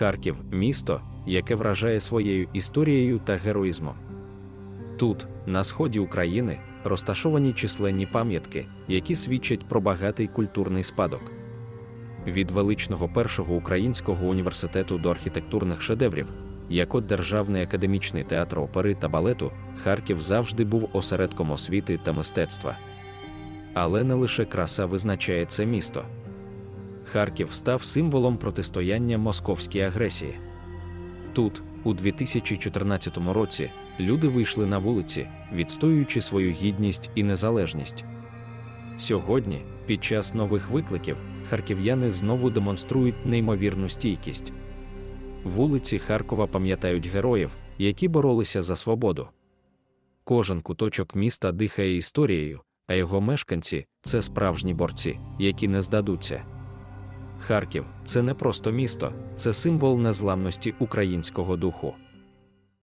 Харків місто, яке вражає своєю історією та героїзмом. Тут, на сході України, розташовані численні пам'ятки, які свідчать про багатий культурний спадок. Від величного першого українського університету до архітектурних шедеврів, як от Державний академічний театр опери та балету, Харків завжди був осередком освіти та мистецтва. Але не лише краса визначає це місто. Харків став символом протистояння московській агресії. Тут, у 2014 році, люди вийшли на вулиці, відстоюючи свою гідність і незалежність. Сьогодні, під час нових викликів, харків'яни знову демонструють неймовірну стійкість. Вулиці Харкова пам'ятають героїв, які боролися за свободу. Кожен куточок міста дихає історією, а його мешканці це справжні борці, які не здадуться. Харків це не просто місто, це символ незламності українського духу.